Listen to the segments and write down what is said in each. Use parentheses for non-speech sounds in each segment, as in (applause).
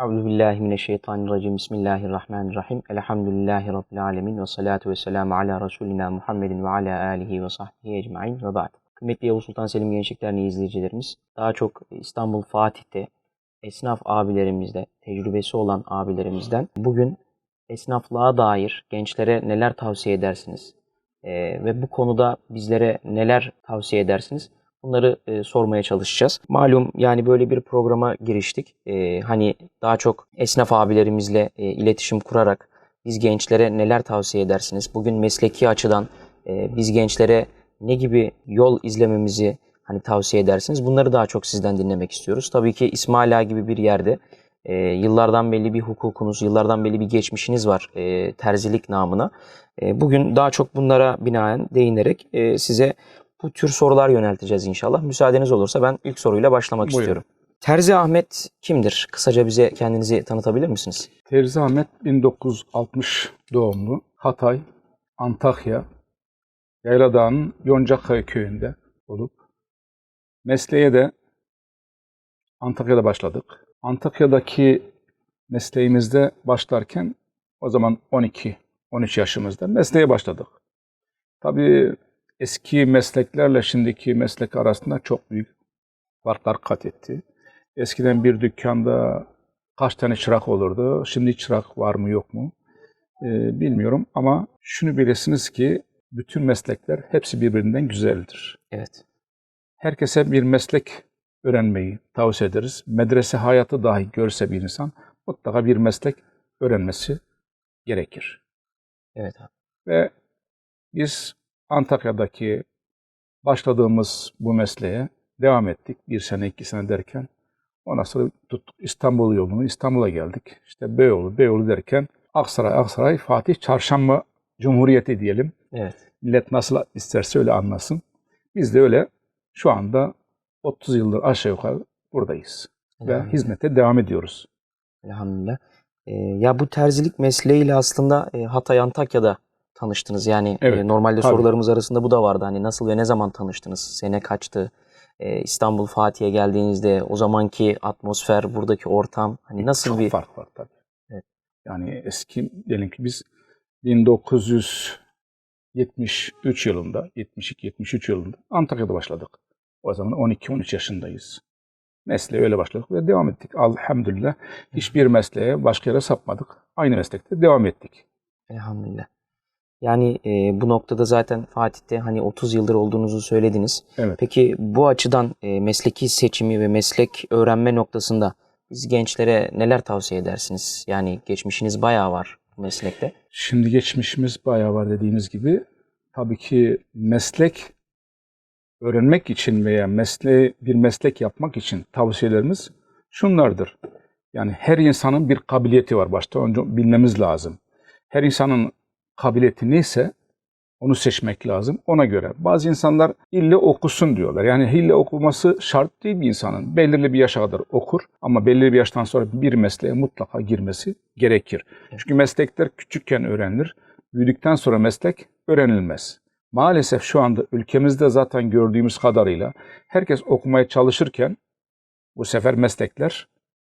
Euzu billahi mineşşeytanirracim. Bismillahirrahmanirrahim. Elhamdülillahi rabbil alamin ve salatu vesselamü ala resulina Muhammedin ve ala alihi ve sahbihi ecmaîn ve ba'd. Kıymetli Yavuz Sultan Selim Gençlik Derneği izleyicilerimiz, daha çok İstanbul Fatih'te esnaf abilerimizde, tecrübesi olan abilerimizden bugün esnaflığa dair gençlere neler tavsiye edersiniz? Ee, ve bu konuda bizlere neler tavsiye edersiniz? Bunları e, sormaya çalışacağız. Malum yani böyle bir programa giriştik. E, hani daha çok esnaf abilerimizle e, iletişim kurarak biz gençlere neler tavsiye edersiniz? Bugün mesleki açıdan e, biz gençlere ne gibi yol izlememizi hani tavsiye edersiniz? Bunları daha çok sizden dinlemek istiyoruz. Tabii ki İsmaila gibi bir yerde e, yıllardan belli bir hukukunuz, yıllardan belli bir geçmişiniz var e, terzilik namına. E, bugün daha çok bunlara binaen değinerek e, size bu tür sorular yönelteceğiz inşallah. Müsaadeniz olursa ben ilk soruyla başlamak Buyurun. istiyorum. Terzi Ahmet kimdir? Kısaca bize kendinizi tanıtabilir misiniz? Terzi Ahmet 1960 doğumlu. Hatay, Antakya, Yayladağ'ın Yoncakaya köyünde olup mesleğe de Antakya'da başladık. Antakya'daki mesleğimizde başlarken o zaman 12 13 yaşımızda mesleğe başladık. Tabii eski mesleklerle şimdiki meslek arasında çok büyük farklar kat etti. Eskiden bir dükkanda kaç tane çırak olurdu? Şimdi çırak var mı yok mu? Ee, bilmiyorum ama şunu bilesiniz ki bütün meslekler hepsi birbirinden güzeldir. Evet. Herkese bir meslek öğrenmeyi tavsiye ederiz. Medrese hayatı dahi görse bir insan mutlaka bir meslek öğrenmesi gerekir. Evet abi. Ve biz Antakya'daki başladığımız bu mesleğe devam ettik. Bir sene, iki sene derken ondan sonra tuttuk İstanbul yolunu, İstanbul'a geldik. İşte Beyoğlu, Beyoğlu derken Aksaray, Aksaray, Fatih, Çarşamba Cumhuriyeti diyelim. Evet. Millet nasıl isterse öyle anlasın. Biz de öyle şu anda 30 yıldır aşağı yukarı buradayız. Ve hizmete devam ediyoruz. Elhamdülillah. Ee, ya bu terzilik mesleğiyle aslında e, Hatay Antakya'da tanıştınız. Yani Evet, e, normalde tabii. sorularımız arasında bu da vardı. Hani nasıl ve ne zaman tanıştınız? Sene kaçtı? Ee, İstanbul Fatih'e geldiğinizde o zamanki atmosfer, buradaki ortam hani nasıl Çok bir fark var tabii. Evet. Yani eski diyelim ki biz 1973 yılında, 72-73 yılında Antakya'da başladık. O zaman 12-13 yaşındayız. Mesleğe öyle başladık ve devam ettik. Elhamdülillah hiçbir mesleğe başka yere sapmadık. Aynı meslekte devam ettik. Elhamdülillah. Yani e, bu noktada zaten Fatih'te hani 30 yıldır olduğunuzu söylediniz. Evet. Peki bu açıdan e, mesleki seçimi ve meslek öğrenme noktasında biz gençlere neler tavsiye edersiniz? Yani geçmişiniz bayağı var bu meslekte. Şimdi geçmişimiz bayağı var dediğiniz gibi. Tabii ki meslek öğrenmek için veya mesleği bir meslek yapmak için tavsiyelerimiz şunlardır. Yani her insanın bir kabiliyeti var başta önce bilmemiz lazım. Her insanın kabiliyeti neyse onu seçmek lazım ona göre. Bazı insanlar ille okusun diyorlar. Yani ille okuması şart değil bir insanın. Belirli bir yaşa kadar okur ama belirli bir yaştan sonra bir mesleğe mutlaka girmesi gerekir. Çünkü meslekler küçükken öğrenilir. Büyüdükten sonra meslek öğrenilmez. Maalesef şu anda ülkemizde zaten gördüğümüz kadarıyla herkes okumaya çalışırken bu sefer meslekler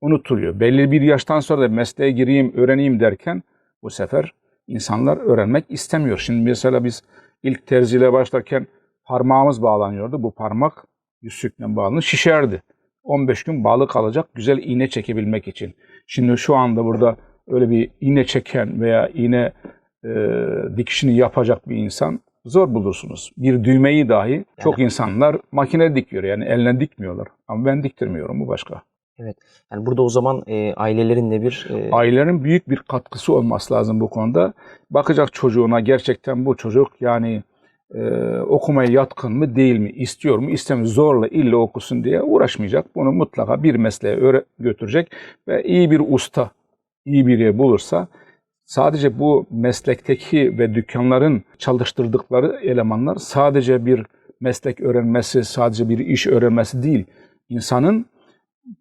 unutuluyor. Belli bir yaştan sonra da mesleğe gireyim, öğreneyim derken bu sefer insanlar öğrenmek istemiyor. Şimdi mesela biz ilk terziyle başlarken parmağımız bağlanıyordu. Bu parmak yüzükle bağlanır, şişerdi. 15 gün bağlı kalacak güzel iğne çekebilmek için. Şimdi şu anda burada öyle bir iğne çeken veya iğne e, dikişini yapacak bir insan zor bulursunuz. Bir düğmeyi dahi çok insanlar makine dikiyor yani eline dikmiyorlar. Ama ben diktirmiyorum bu başka. Yani burada o zaman e, ailelerin de bir e, Ailelerin büyük bir katkısı olması lazım bu konuda. Bakacak çocuğuna gerçekten bu çocuk yani e, okumaya yatkın mı değil mi, istiyor mu, istemiyor zorla illa okusun diye uğraşmayacak. Bunu mutlaka bir mesleğe öğre- götürecek ve iyi bir usta, iyi biri bulursa sadece bu meslekteki ve dükkanların çalıştırdıkları elemanlar sadece bir meslek öğrenmesi, sadece bir iş öğrenmesi değil. İnsanın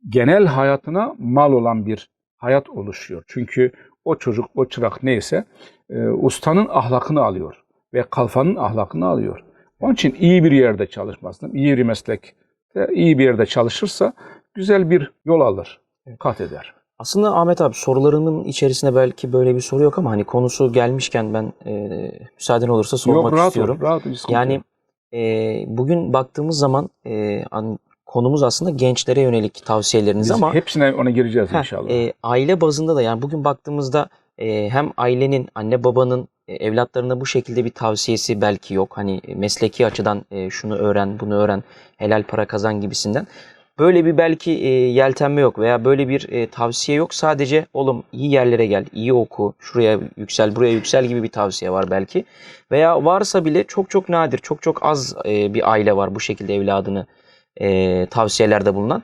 genel hayatına mal olan bir hayat oluşuyor. Çünkü o çocuk, o çırak neyse e, ustanın ahlakını alıyor ve kalfanın ahlakını alıyor. Onun için iyi bir yerde çalışmasını, iyi bir meslekte, iyi bir yerde çalışırsa güzel bir yol alır, kat eder. Aslında Ahmet abi sorularımın içerisinde belki böyle bir soru yok ama hani konusu gelmişken ben e, müsaaden olursa sormak Yok rahat istiyorum. ol. Rahat ol. Yani e, bugün baktığımız zaman e, konumuz aslında gençlere yönelik tavsiyeleriniz Biz ama hepsine ona gireceğiz Heh, inşallah. e, aile bazında da yani bugün baktığımızda e, hem ailenin, anne babanın e, evlatlarına bu şekilde bir tavsiyesi belki yok. Hani mesleki açıdan e, şunu öğren, bunu öğren, helal para kazan gibisinden. Böyle bir belki e, yeltenme yok veya böyle bir e, tavsiye yok. Sadece oğlum iyi yerlere gel, iyi oku, şuraya yüksel, buraya yüksel gibi bir tavsiye var belki. Veya varsa bile çok çok nadir, çok çok az e, bir aile var bu şekilde evladını e, tavsiyelerde bulunan.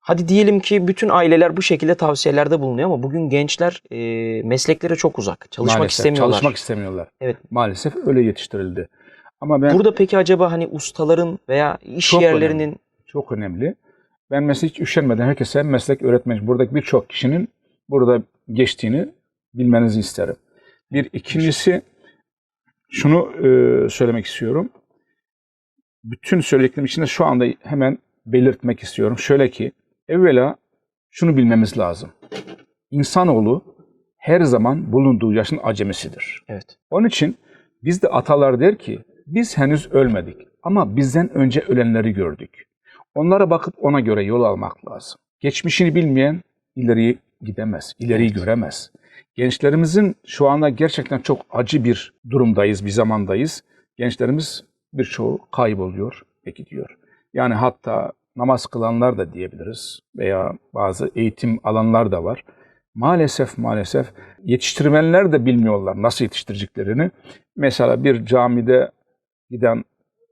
Hadi diyelim ki bütün aileler bu şekilde tavsiyelerde bulunuyor ama bugün gençler e, mesleklere çok uzak. Çalışmak Maalesef istemiyorlar. Çalışmak istemiyorlar. Evet. Maalesef öyle yetiştirildi. Ama ben Burada peki acaba hani ustaların veya iş Çok yerlerinin çok önemli. Ben mesela hiç üşenmeden herkese meslek öğretmen, buradaki birçok kişinin burada geçtiğini bilmenizi isterim. Bir ikincisi şunu e, söylemek istiyorum. Bütün söylediklerim içinde şu anda hemen belirtmek istiyorum. Şöyle ki evvela şunu bilmemiz lazım. İnsanoğlu her zaman bulunduğu yaşın acemisidir. evet Onun için bizde atalar der ki biz henüz ölmedik ama bizden önce ölenleri gördük. Onlara bakıp ona göre yol almak lazım. Geçmişini bilmeyen ileriye gidemez, ileriyi Evet. göremez. Gençlerimizin şu anda gerçekten çok acı bir durumdayız, bir zamandayız. Gençlerimiz birçoğu kayboluyor ve gidiyor. Yani hatta namaz kılanlar da diyebiliriz veya bazı eğitim alanlar da var. Maalesef maalesef yetiştirmenler de bilmiyorlar nasıl yetiştireceklerini. Mesela bir camide giden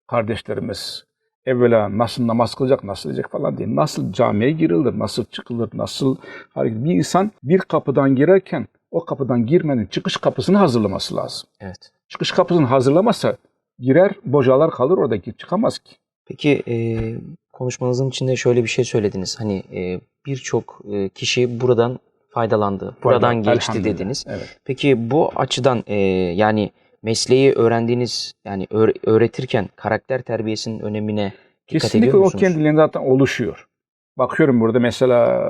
kardeşlerimiz evvela nasıl namaz kılacak, nasıl edecek falan diye. Nasıl camiye girilir, nasıl çıkılır, nasıl hareket. Bir insan bir kapıdan girerken o kapıdan girmenin çıkış kapısını hazırlaması lazım. evet. Çıkış kapısını hazırlamazsa girer, bocalar kalır orada gir- çıkamaz ki. Peki e, konuşmanızın içinde şöyle bir şey söylediniz. Hani e, birçok e, kişi buradan faydalandı, buradan Fayda- geçti dediniz. Evet. Peki bu açıdan e, yani mesleği öğrendiğiniz yani öğ- öğretirken karakter terbiyesinin önemine dikkat Kesinlikle ediyor o musunuz? kendiliğinden zaten oluşuyor. Bakıyorum burada mesela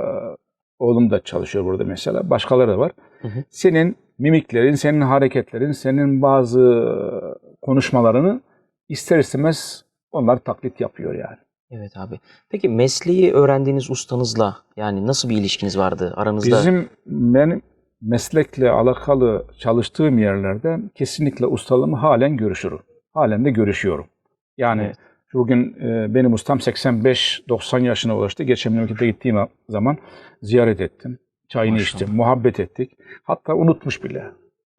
oğlum da çalışıyor burada mesela. Başkaları da var. Hı hı. Senin mimiklerin, senin hareketlerin, senin bazı konuşmalarını ister istemez onlar taklit yapıyor yani. Evet abi. Peki mesleği öğrendiğiniz ustanızla yani nasıl bir ilişkiniz vardı aranızda? Bizim benim meslekle alakalı çalıştığım yerlerde kesinlikle ustalığımı halen görüşürüm. Halen de görüşüyorum. Yani Evet. bugün e, benim ustam 85-90 yaşına ulaştı. Geçen memlekete gittiğim zaman ziyaret ettim. Çayını Maşallah. içtim, muhabbet ettik. Hatta unutmuş bile.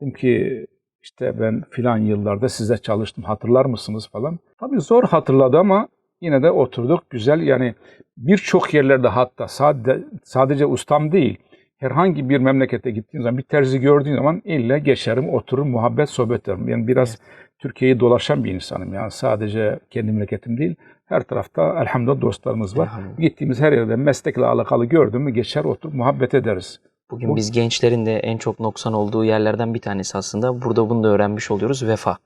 Dedim ki işte ben filan yıllarda size çalıştım hatırlar mısınız falan. Tabii zor hatırladı ama yine de oturduk güzel yani birçok yerlerde hatta sadece, sadece ustam değil herhangi bir memlekete gittiğin zaman bir terzi gördüğün zaman illa geçerim oturur muhabbet sohbet ederim. Yani biraz Türkiye'yi dolaşan bir insanım yani sadece kendi memleketim değil her tarafta elhamdülillah dostlarımız var. Elhamdülillah. Gittiğimiz her yerde meslekle alakalı gördüm mü geçer oturup muhabbet ederiz. Bugün Bu- biz gençlerin de en çok noksan olduğu yerlerden bir tanesi aslında. Burada bunu da öğrenmiş oluyoruz. Vefa.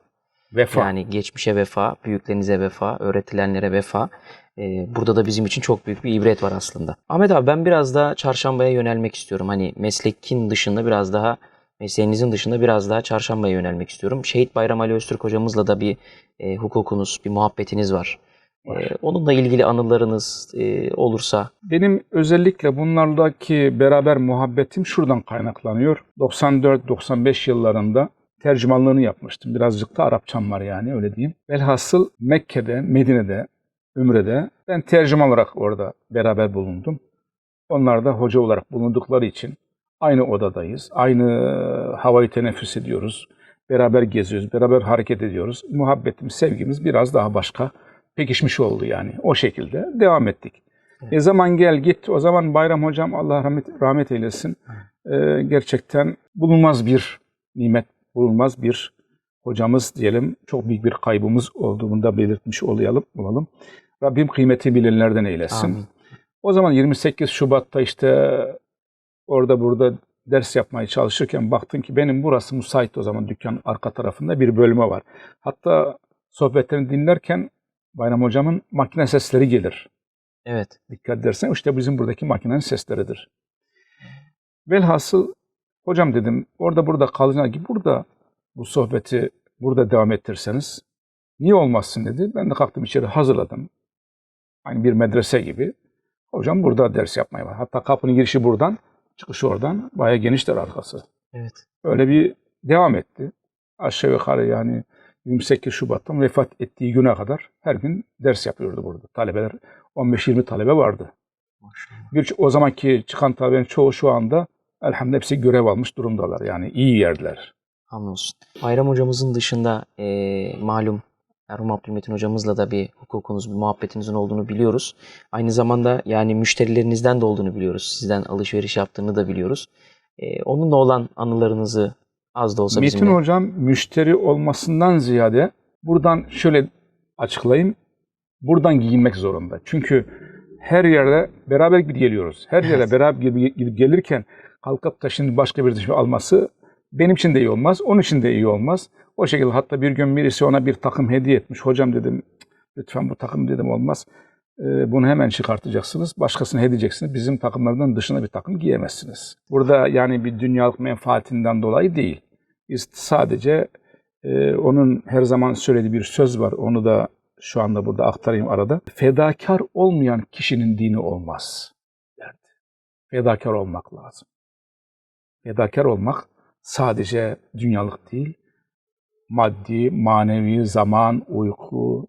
Vefa. Yani geçmişe vefa, büyüklerinize vefa, öğretilenlere vefa. Ee, burada da bizim için çok büyük bir ibret var aslında. Ahmet abi ben biraz daha çarşambaya yönelmek istiyorum. Hani meslekin dışında biraz daha mesleğinizin dışında biraz daha çarşambaya yönelmek istiyorum. Şehit Bayram Ali Öztürk hocamızla da bir e, hukukunuz, bir muhabbetiniz var. Var. Ee, onunla ilgili anılarınız e, olursa Benim özellikle bunlardaki beraber muhabbetim şuradan kaynaklanıyor. 94-95 yıllarında tercümanlığını yapmıştım. Birazcık da Arapçam var yani öyle diyeyim. Velhasıl Mekke'de, Medine'de, Ümre'de ben tercüman olarak orada beraber bulundum. Onlar da hoca olarak bulundukları için aynı odadayız. Aynı havayı teneffüs ediyoruz. Beraber geziyoruz, beraber hareket ediyoruz. Muhabbetimiz, sevgimiz biraz daha başka pekişmiş oldu yani. O şekilde devam ettik. E zaman gel git. O zaman Bayram Hocam Allah rahmet, rahmet eylesin. E, gerçekten bulunmaz bir nimet, bulunmaz bir hocamız diyelim. Çok büyük bir kaybımız olduğunu da belirtmiş olayalım, olalım. Rabbim kıymeti bilenlerden eylesin. amin. O zaman 28 Şubat'ta işte orada burada ders yapmaya çalışırken baktım ki benim burası müsait o zaman dükkanın arka tarafında bir bölme var. Hatta sohbetlerini dinlerken Bayram Hocam'ın makine sesleri gelir. Evet. Dikkat edersen işte bizim buradaki makinenin sesleridir. Velhasıl hocam dedim orada burada kalacağına gibi burada bu sohbeti burada devam ettirseniz niye olmazsın dedi. Ben de kalktım içeri hazırladım. Aynı bir medrese gibi. Hocam burada ders yapmaya var. Hatta kapının girişi buradan, çıkışı oradan. Bayağı genişler arkası. Evet. Öyle bir devam etti. Aşağı yukarı yani 28 Şubat'tan vefat ettiği güne kadar her gün ders yapıyordu burada. Talebeler 15-20 talebe vardı. Maşallah. Bir, o zamanki çıkan talebelerin çoğu şu anda elhamdülillah hepsi görev almış durumdalar. Yani iyi yerler. Hamdolsun. Bayram hocamızın dışında eee, malum Erhum Abdülmetin hocamızla da bir hukukunuz, bir muhabbetinizin olduğunu biliyoruz. Aynı zamanda yani müşterilerinizden de olduğunu biliyoruz. Sizden alışveriş yaptığını da biliyoruz. Eee, onunla olan anılarınızı az da olsa Metin bizimle. hocam müşteri olmasından ziyade buradan şöyle açıklayayım. Buradan giyinmek zorunda. Çünkü her yerde beraber gidip geliyoruz. Her yere Evet. beraber gidip, gelirken kalkıp da şimdi başka bir şey alması benim için de iyi olmaz. Onun için de iyi olmaz. O şekilde hatta bir gün birisi ona bir takım hediye etmiş. Hocam dedim lütfen bu takım dedim olmaz. Ee, bunu hemen çıkartacaksınız. Başkasına hediye edeceksiniz. Bizim takımlardan dışına bir takım giyemezsiniz. Burada yani bir dünyalık menfaatinden dolayı değil. Biz sadece e, onun her zaman söylediği bir söz var. Onu da şu anda burada aktarayım arada. Fedakar olmayan kişinin dini olmaz derdi. Fedakar olmak lazım. Fedakar olmak sadece dünyalık değil, maddi, manevi, zaman, uyku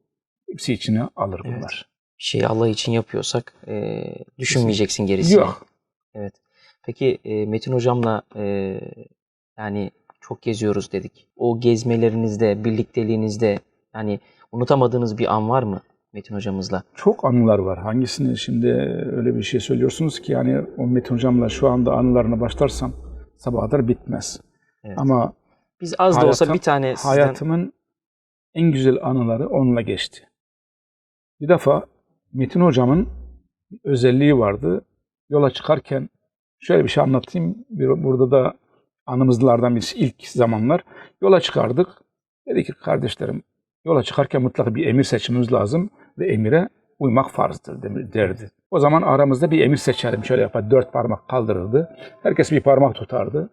hepsi içine alır Evet. bunlar. Bir şeyi Allah için yapıyorsak eee, düşünmeyeceksin gerisini. Yok. Evet. Peki e, Metin hocamla e, yani çok geziyoruz dedik. O gezmelerinizde, birlikteliğinizde yani unutamadığınız bir an var mı Metin hocamızla? Çok anılar var. Hangisini şimdi öyle bir şey söylüyorsunuz ki yani o Metin hocamla şu anda anılarına başlarsam sabaha kadar bitmez. Evet. Ama Biz az da olsa hayatım- bir tane sizden hayatımın en güzel anıları onunla geçti. Bir defa Metin hocamın özelliği vardı. Yola çıkarken şöyle bir şey anlatayım. Burada da anımızlardan birisi ilk zamanlar. Yola çıkardık. Dedi ki kardeşlerim yola çıkarken mutlaka bir emir seçmemiz lazım ve emire uymak farzdır derdi. O zaman aramızda bir emir seçerim. Şöyle yapar. Dört parmak kaldırırdı. Herkes bir parmak tutardı.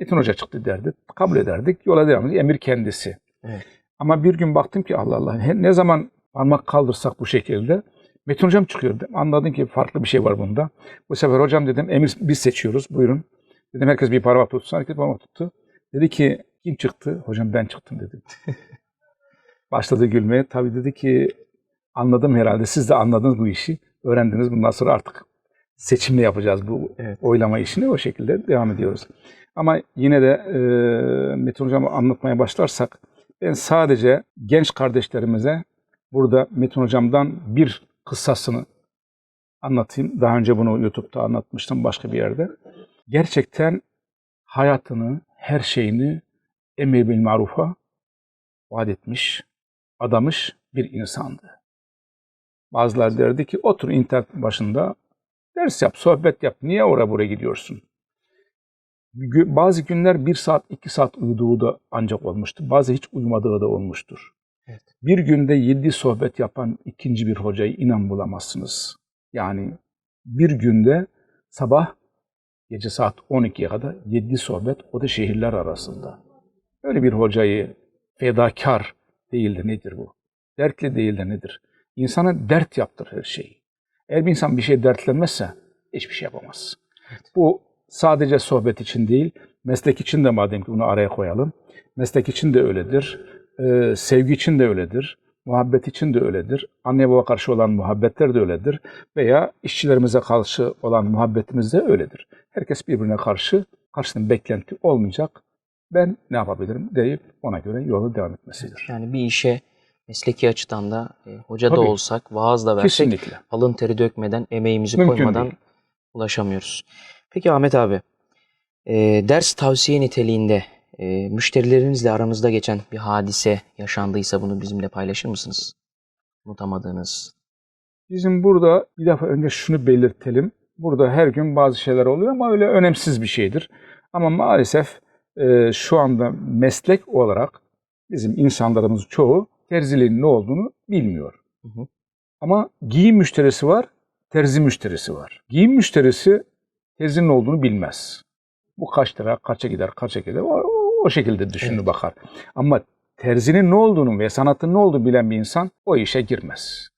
Metin Hoca çıktı derdi. Kabul ederdik. Yola devam ederdik. Emir kendisi. Evet. Ama bir gün baktım ki Allah Allah ne zaman parmak kaldırsak bu şekilde Metin Hocam çıkıyor. Anladım ki farklı bir şey var bunda. Bu sefer hocam dedim emir biz seçiyoruz buyurun. Dedim herkes bir parmak tutsun. Herkes parmak tuttu. Dedi ki kim çıktı? Hocam ben çıktım dedim. (laughs) Başladı gülmeye. Tabii dedi ki anladım herhalde. Siz de anladınız bu işi. Öğrendiniz. Bundan sonra artık seçimle yapacağız bu Evet. oylama işini. O şekilde devam ediyoruz. Ama yine de e, Metin Hocam'ı anlatmaya başlarsak ben sadece genç kardeşlerimize burada Metin Hocam'dan bir kıssasını anlatayım. Daha önce bunu YouTube'da anlatmıştım başka bir yerde. Gerçekten hayatını, her şeyini emir bil marufa vaat etmiş, adamış bir insandı. Bazıları derdi ki otur internet başında ders yap, sohbet yap. Niye oraya buraya gidiyorsun? Bazı günler bir saat, iki saat uyuduğu da ancak olmuştu. Bazı hiç uyumadığı da olmuştur. Evet. Bir günde yedi sohbet yapan ikinci bir hocayı inan bulamazsınız. Yani bir günde sabah gece saat 12'ye kadar yedi sohbet o da şehirler arasında. Öyle bir hocayı fedakar değil de nedir bu? Dertli değil de nedir? İnsana dert yaptır her şeyi. Eğer bir insan bir şey dertlenmezse hiçbir şey yapamaz. Bu sadece sohbet için değil, meslek için de madem ki bunu araya koyalım. Meslek için de öyledir. Ee, sevgi için de öyledir. Muhabbet için de öyledir. Anne baba karşı olan muhabbetler de öyledir. Veya işçilerimize karşı olan muhabbetimiz de öyledir. Herkes birbirine karşı, karşısında beklenti olmayacak. Ben ne yapabilirim deyip ona göre yolu devam etmesidir. Yani bir işe mesleki açıdan da e, hoca da Tabii. olsak, vaaz da versek Kesinlikle. alın teri dökmeden, emeğimizi Mümkün koymadan değil. ulaşamıyoruz. Peki Ahmet abi, e, ders tavsiye niteliğinde e, müşterilerinizle aranızda geçen bir hadise yaşandıysa bunu bizimle paylaşır mısınız? Unutamadığınız. Bizim burada bir defa önce şunu belirtelim. Burada her gün bazı şeyler oluyor ama öyle önemsiz bir şeydir. Ama maalesef e, şu anda meslek olarak bizim insanlarımız çoğu terziliğin ne olduğunu bilmiyor. Hı hı. Ama giyim müşterisi var, terzi müşterisi var. Giyim müşterisi terzinin ne olduğunu bilmez. Bu kaç lira, kaça gider, kaça gider o, o şekilde düşünür Evet. bakar. Ama terzinin ne olduğunu ve sanatın ne olduğunu bilen bir insan o işe girmez.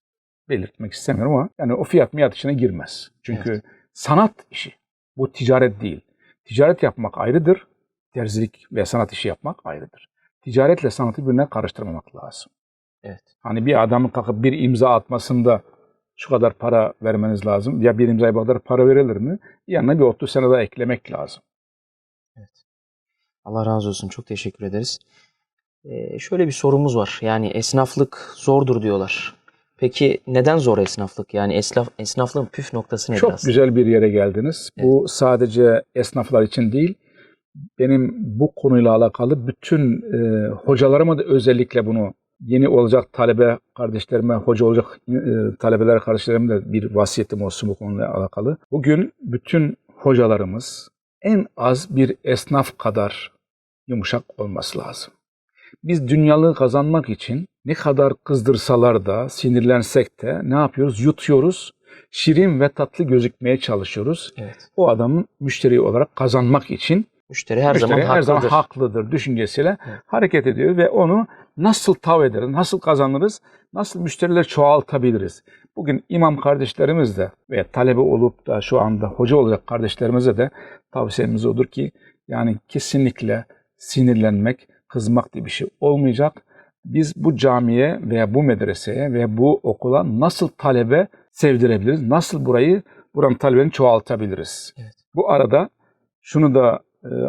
Belirtmek istemiyorum ama yani o fiyat miyat işine girmez. Çünkü sanat işi. Bu ticaret değil. Ticaret yapmak ayrıdır. Terzilik ve sanat işi yapmak ayrıdır. Ticaretle sanatı birbirine karıştırmamak lazım. Evet. Hani bir adamın kalkıp bir imza atmasında şu kadar para vermeniz lazım. Ya bir imzaya bu kadar para verilir mi? Yanına bir 30 sene daha eklemek lazım. Allah razı olsun. Çok teşekkür ederiz. Ee, şöyle bir sorumuz var. Yani esnaflık zordur diyorlar. Peki neden zor esnaflık? Yani esnaf, esnaflığın püf noktası nedir Çok aslında? güzel bir yere geldiniz. Bu sadece esnaflar için değil, benim bu konuyla alakalı bütün e, hocalarıma da özellikle bunu yeni olacak talebe kardeşlerime, hoca olacak e, talebeler kardeşlerime de bir vasiyetim olsun bu konuyla alakalı. Bugün bütün hocalarımız en az bir esnaf kadar yumuşak olması lazım. Biz dünyalığı kazanmak için ne kadar kızdırsalar da, sinirlensek de ne yapıyoruz? Yutuyoruz. Şirin ve tatlı gözükmeye çalışıyoruz. Evet. O adamın müşteri olarak kazanmak için Müşteri her müşteri zaman her haklıdır. zaman haklıdır düşüncesiyle Evet. hareket ediyor ve onu nasıl tav ederiz, nasıl kazanırız, nasıl müşterileri çoğaltabiliriz. Bugün imam kardeşlerimiz de ve talebe olup da şu anda hoca olacak kardeşlerimize de tavsiyemiz odur ki yani kesinlikle sinirlenmek, kızmak diye bir şey olmayacak. Biz bu camiye veya bu medreseye veya bu okula nasıl talebe sevdirebiliriz? Nasıl burayı, buranın talebeni çoğaltabiliriz? Evet. Bu arada şunu da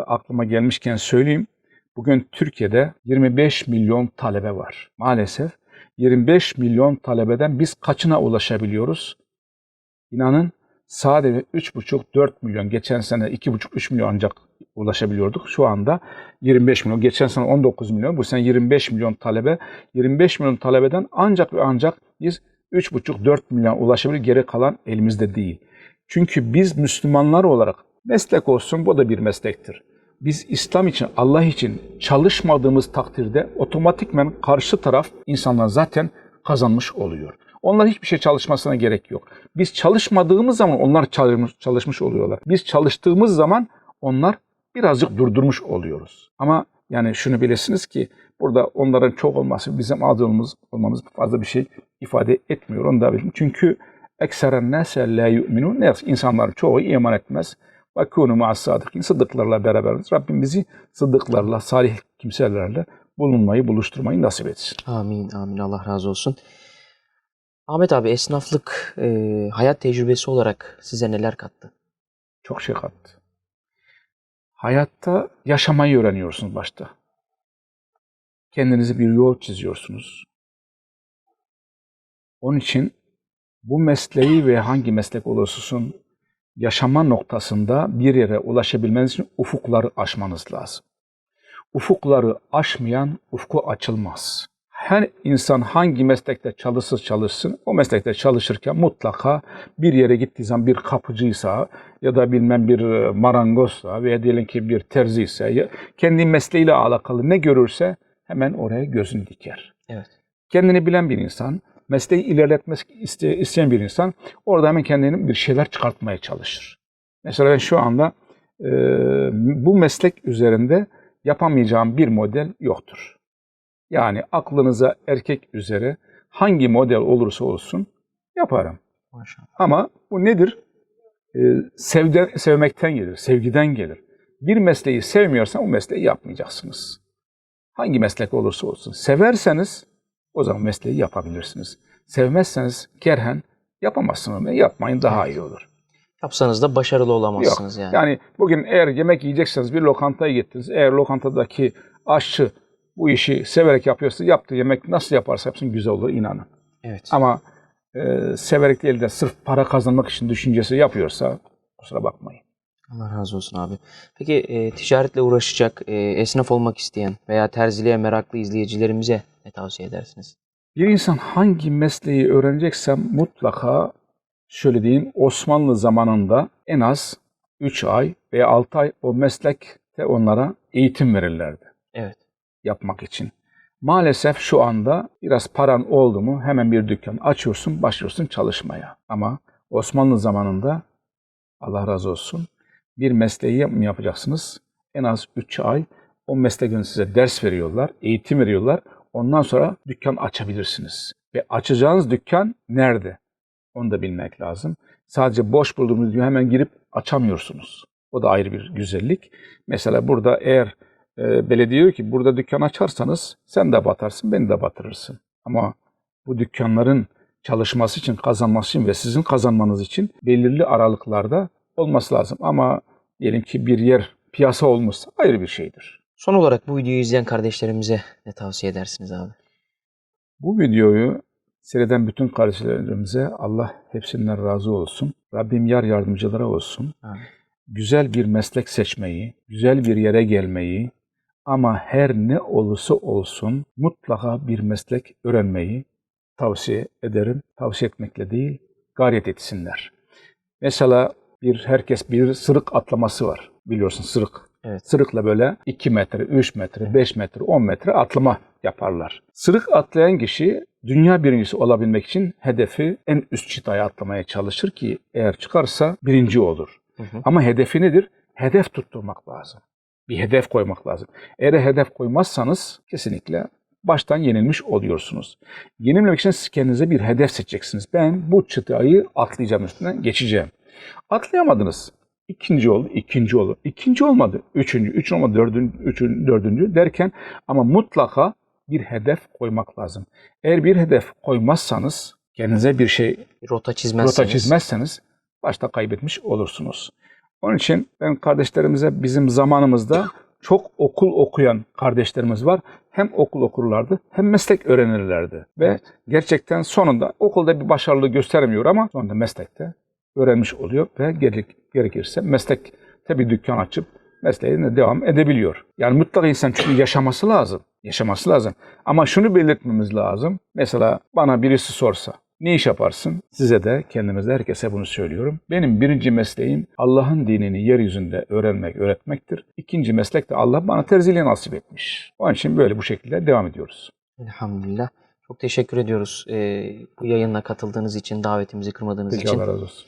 aklıma gelmişken söyleyeyim. Bugün Türkiye'de 25 milyon talebe var. Maalesef 25 milyon talebeden biz kaçına ulaşabiliyoruz? İnanın sadece 3,5-4 milyon, geçen sene 2,5-3 milyon ancak ulaşabiliyorduk. Şu anda 25 milyon, geçen sene 19 milyon, bu sene 25 milyon talebe. 25 milyon talebeden ancak ve ancak biz 3,5-4 milyon ulaşabilir, geri kalan elimizde değil. Çünkü biz Müslümanlar olarak meslek olsun bu da bir meslektir. Biz İslam için, Allah için çalışmadığımız takdirde otomatikmen karşı taraf insanlar zaten kazanmış oluyor. Onlar hiçbir şey çalışmasına gerek yok. Biz çalışmadığımız zaman onlar çalışmış, çalışmış oluyorlar. Biz çalıştığımız zaman onlar birazcık durdurmuş oluyoruz. Ama yani şunu bilesiniz ki burada onların çok olması bizim az olmamız, fazla bir şey ifade etmiyor. Onu da bilin. Çünkü ekseren nase la yu'minun. Ne yazık insanların çoğu iman etmez. Ve kûnû ma'as sâdıkîn. Sıddıklarla beraberiz. Rabbim bizi sıddıklarla, salih kimselerle bulunmayı, buluşturmayı nasip etsin. Amin, amin. Allah razı olsun. Ahmet abi esnaflık e, hayat tecrübesi olarak size neler kattı? Çok şey kattı. Hayatta yaşamayı öğreniyorsunuz başta. Kendinize bir yol çiziyorsunuz. Onun için bu mesleği ve hangi meslek olursa olsun yaşama noktasında bir yere ulaşabilmeniz için ufukları aşmanız lazım. Ufukları aşmayan ufku açılmaz. Her insan hangi meslekte çalışır çalışsın, o meslekte çalışırken mutlaka bir yere gittiği zaman bir kapıcıysa ya da bilmem bir e, marangozsa veya diyelim ki bir terziyse, kendi mesleğiyle alakalı ne görürse hemen oraya gözünü diker Evet. kendini bilen bir insan, mesleği ilerletmek iste- isteyen bir insan orada hemen kendini bir şeyler çıkartmaya çalışır. Mesela ben şu anda e, bu meslek üzerinde yapamayacağım bir model yoktur. Yani aklınıza erkek üzere hangi model olursa olsun yaparım. Maşallah. Ama bu nedir? Ee, sevden, sevmekten gelir, sevgiden gelir. Bir mesleği sevmiyorsan o mesleği yapmayacaksınız. Hangi meslek olursa olsun. Severseniz o zaman mesleği yapabilirsiniz. Sevmezseniz kerhen yapamazsınız. Yapmayın daha iyi olur. Yapsanız da başarılı olamazsınız yani. Yani bugün eğer yemek yiyecekseniz bir lokantaya gittiniz. Eğer lokantadaki aşçı bu işi severek yapıyorsa yaptığı yemek nasıl yaparsa yapsın güzel olur inanın. Evet. Ama e, severek değil de sırf para kazanmak için düşüncesi yapıyorsa kusura bakmayın. Allah razı olsun abi. Peki e, ticaretle uğraşacak, e, esnaf olmak isteyen veya terziliğe meraklı izleyicilerimize ne tavsiye edersiniz? Bir insan hangi mesleği öğrenecekse mutlaka şöyle diyeyim Osmanlı zamanında en az 3 ay veya 6 ay o meslekte onlara eğitim verirlerdi Evet. yapmak için. Maalesef şu anda biraz paran oldu mu hemen bir dükkan açıyorsun, başlıyorsun çalışmaya. Ama Osmanlı zamanında Allah razı olsun bir mesleği mi yapacaksınız? En az 3 ay o meslekten size ders veriyorlar, eğitim veriyorlar. Ondan sonra dükkan açabilirsiniz. Ve açacağınız dükkan nerede? Onu da bilmek lazım. Sadece boş bulduğunuz dükkanı hemen girip açamıyorsunuz. O da ayrı bir güzellik. Mesela burada eğer e, belediye diyor ki burada dükkan açarsanız sen de batarsın, beni de batırırsın. Ama bu dükkanların çalışması için, kazanması için ve sizin kazanmanız için belirli aralıklarda olması lazım. Ama diyelim ki bir yer piyasa olmuşsa ayrı bir şeydir. Son olarak bu videoyu izleyen kardeşlerimize ne tavsiye edersiniz abi? Bu videoyu seyreden bütün kardeşlerimize Allah hepsinden razı olsun. Rabbim yar yardımcılara olsun. Amin. Güzel bir meslek seçmeyi, güzel bir yere gelmeyi ama her ne olursa olsun mutlaka bir meslek öğrenmeyi tavsiye ederim. Tavsiye etmekle değil, gayret etsinler. Mesela bir herkes bir sırık atlaması var. Biliyorsun sırık. Evet. Sırıkla böyle 2 metre, 3 metre, 5 metre, 10 metre atlama yaparlar. Sırık atlayan kişi dünya birincisi olabilmek için hedefi en üst çıtaya atlamaya çalışır ki eğer çıkarsa birinci olur. Hı hı. Ama hedefi nedir? Hedef tutturmak lazım. Bir hedef koymak lazım. Eğer hedef koymazsanız kesinlikle baştan yenilmiş oluyorsunuz. Yenilmemek için siz kendinize bir hedef seçeceksiniz. Ben bu çıtayı atlayacağım üstünden geçeceğim. Atlayamadınız. İkinci oldu, ikinci oldu. İkinci olmadı, üçüncü, üç olmadı, dördüncü, üçüncü, dördüncü derken ama mutlaka bir hedef koymak lazım. Eğer bir hedef koymazsanız, kendinize bir şey rota çizmezseniz. rota çizmezseniz başta kaybetmiş olursunuz. Onun için ben kardeşlerimize bizim zamanımızda çok okul okuyan kardeşlerimiz var. Hem okul okurlardı hem meslek öğrenirlerdi. Ve Evet. gerçekten sonunda okulda bir başarılı göstermiyor ama sonunda meslekte öğrenmiş oluyor ve gerek, gerekirse meslekte bir dükkan açıp mesleğine devam edebiliyor. Yani mutlaka insan çünkü yaşaması lazım. Yaşaması lazım. Ama şunu belirtmemiz lazım. Mesela bana birisi sorsa ne iş yaparsın? Size de kendimize herkese bunu söylüyorum. Benim birinci mesleğim Allah'ın dinini yeryüzünde öğrenmek, öğretmektir. İkinci meslek de Allah bana terziliği nasip etmiş. Onun için böyle bu şekilde devam ediyoruz. Elhamdülillah. Çok teşekkür ediyoruz ee, bu yayınla katıldığınız için, davetimizi kırmadığınız Peki için. Allah razı olsun.